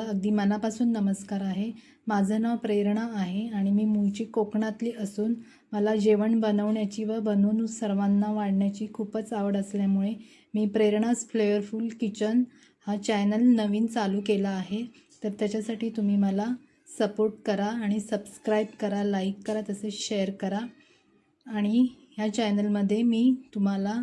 अगदी मनापासून नमस्कार आहे. माझं नाव प्रेरणा आहे आणि मी मूळची कोकणातली असून मला जेवण बनवण्याची व बनवून सर्वांना वाढण्याची खूपच आवड असल्यामुळे मी प्रेरणाज फ्लेवरफुल किचन हा चॅनल नवीन चालू केला आहे. तर त्याच्यासाठी तुम्ही मला सपोर्ट करा आणि सबस्क्राईब करा लाईक करा तसेच शेअर करा. आणि ह्या चॅनलमध्ये मी तुम्हाला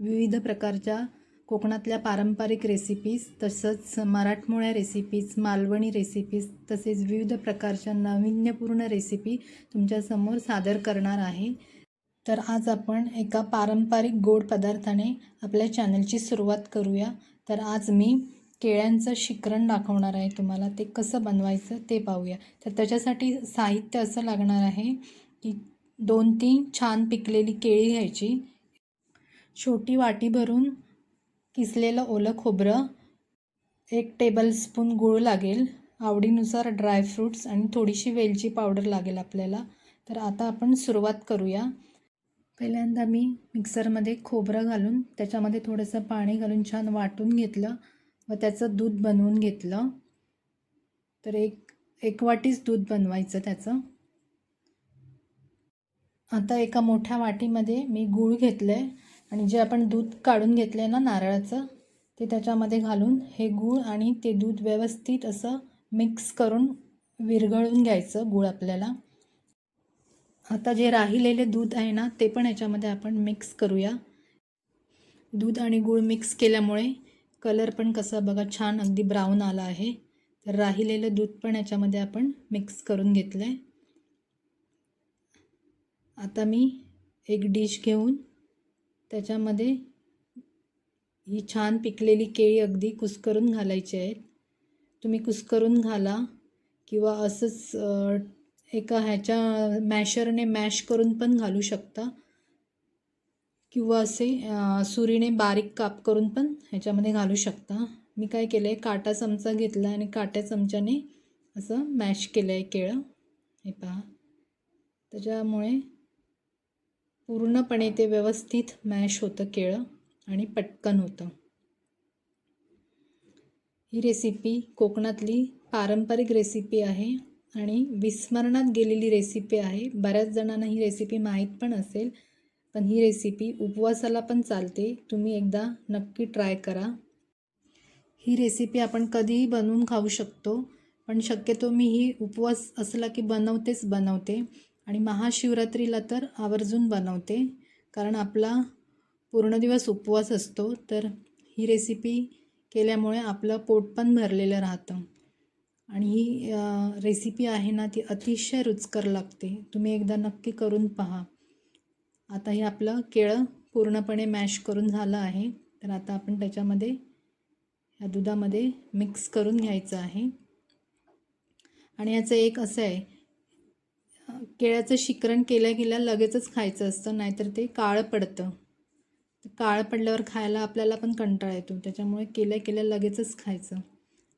विविध प्रकारच्या कोकणातल्या पारंपरिक रेसिपीज तसंच मराठमोळ्या रेसिपीज मालवणी रेसिपीज तसेच विविध प्रकारच्या नाविन्यपूर्ण रेसिपी तुमच्यासमोर सादर करणार आहे. तर आज आपण एका पारंपरिक गोड पदार्थाने आपल्या चॅनलची सुरुवात करूया. तर आज मी केळ्यांचं शिकरण दाखवणार आहे तुम्हाला. ते कसं बनवायचं ते पाहूया. तर त्याच्यासाठी साहित्य असं लागणार आहे की दोन तीन छान पिकलेली केळी घ्यायची. छोटी वाटी भरून किसलेलं ओलं खोबरं? एक टेबलस्पून गूळ लागेल. आवडीनुसार ड्रायफ्रूट्स आणि थोडीशी वेलची पावडर लागेल आपल्याला. तर आता आपण सुरुवात करूया. पहिल्यांदा मी मिक्सरमध्ये खोबरं घालून त्याच्यामध्ये थोडंसं पाणी घालून छान वाटून घेतलं व त्याचं दूध बनवून घेतलं. तर एक एक वाटीच दूध बनवायचं त्याचं. आता एका मोठ्या वाटीमध्ये मी गूळ घेतलं आहे आणि जे आपण दूध काढून घेतलं आहे ना नारळाचं ते त्याच्यामध्ये घालून हे गूळ आणि ते दूध व्यवस्थित असं मिक्स करून विरघळून घ्यायचं गूळ आपल्याला. आता जे राहिलेले दूध आहे ना ते पण याच्यामध्ये आपण मिक्स करूया. दूध आणि गूळ मिक्स केल्यामुळे कलर पण कसा बघा छान अगदी ब्राऊन आला आहे. तर राहिलेलं दूध पण याच्यामध्ये आपण मिक्स करून घेतलं आहे आता मी एक डिश घेऊन त्याच्यामध्ये ही छान पिकलेली केळी अगदी कुस्करून घालायची आहेत. तुम्ही कुस्करून घाला किंवा असंच एका ह्याच्या मॅशरने मॅश करून पण घालू शकता. किंवा असे सुरीने बारीक काप करून पण ह्याच्यामध्ये घालू शकता. मी काय केलं आहे काटा चमचा घेतला आणि काट्या चमच्याने असं मॅश केलं आहे केळं. हे पहा. त्याच्यामुळे पूर्णपणे ते व्यवस्थित मॅश होतं केळं आणि पटकन होतं. ही रेसिपी कोकणातली पारंपरिक रेसिपी आहे आणि विस्मरणात गेलेली रेसिपी आहे. बऱ्याच जणांना ही रेसिपी माहीत पण असेल पण ही रेसिपी उपवासाला पण चालते. तुम्ही एकदा नक्की ट्राय करा. ही रेसिपी आपण कधीही बनवून खाऊ शकतो पण शक्यतो मी ही उपवास असला की बनवतेच बनवते. आणि महाशिवरात्रीला तर आवर्जून बनवते. कारण आपला पूर्ण दिवस उपवास असतो. तर ही रेसिपी केल्यामुळे आपलं पोट पण भरलेलं राहतं. आणि ही रेसिपी आहे ना ती अतिशय रुचकर लागते. तुम्ही एकदा नक्की करून पहा. आता हे आपलं केळं पूर्णपणे मॅश करून झालं आहे. तर आता आपण त्याच्यामध्ये ह्या दुधामध्ये मिक्स करून घ्यायचं आहे. आणि याचं एक असं आहे केळ्याचं शिकरण केल्या गेल्या लगेचच खायचं असतं नाहीतर ते काळं पडतं. काळं पडल्यावर खायला आपल्याला पण कंटाळा येतो. त्याच्यामुळे केल्या केल्या लगेचच खायचं.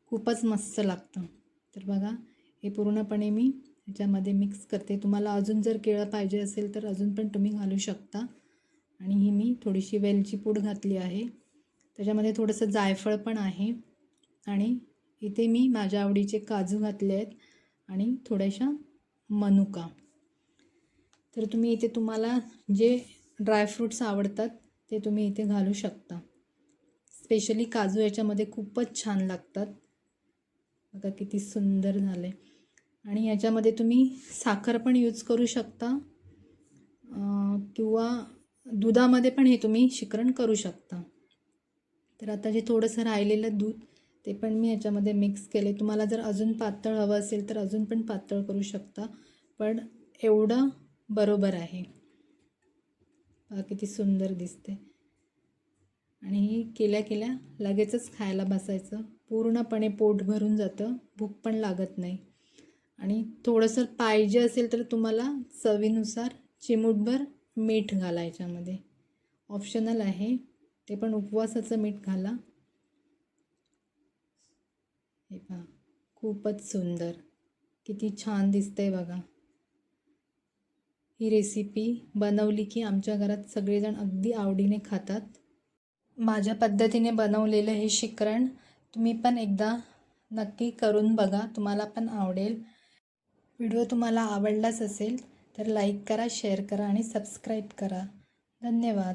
खूपच मस्त लागतं. तर बघा हे पूर्णपणे मी ह्याच्यामध्ये मिक्स करते. तुम्हाला अजून जर केळं पाहिजे असेल तर अजून पण तुम्ही घालू शकता. आणि ही मी थोडीशी वेलची पूड घातली आहे. त्याच्यामध्ये थोडंसं जायफळ पण आहे. आणि इथे मी माझ्या आवडीचे काजू घातले आहेत. आणि थोड्याशा मनुका. तर तुम्ही इथे तुम्हाला जे ड्रायफ्रूट्स आवडतात ते तुम्ही इथे घालू शकता. स्पेशली काजू याच्यामध्ये खूपच छान लागतात. बघा किती सुंदर झाले. आणि ह्याच्यामध्ये तुम्ही साखर पण यूज करू शकता. किंवा दुधामध्ये पण हे तुम्ही शिकरण करू शकता. तर आता जे थोडंसं राहिलेलं दूध ते पण मी ह्याच्यामध्ये मिक्स केले. तुम्हाला जर अजून पातळ हवं असेल तर अजून पण पातळ करू शकता. पण एवढं बरोबर आहे. किती सुंदर दिसते. आणि ही केल्या केल्या लगेचच खायला बसायचं. पूर्णपणे पोट भरून जातं. भूक पण लागत नाही. आणि थोडंसं पाहिजे असेल तर तुम्हाला चवीनुसार चिमूटभर मीठ घाला याच्यामध्ये ऑप्शनल आहे. ते पण उपवासाचं मीठ घाला. हे पहा खूपच सुंदर. किती छान दिसतंय बघा. ही रेसिपी बनवली की आमच्या घरात सगळेजण अगदी आवडीने खातात. माझ्या पद्धतीने बनवलेलं हे शिकरण तुम्ही पण एकदा नक्की करून बघा तुम्हाला पण आवडेल. व्हिडिओ तुम्हाला आवडलाच असेल तर लाईक करा शेअर करा आणि सबस्क्राईब करा. धन्यवाद.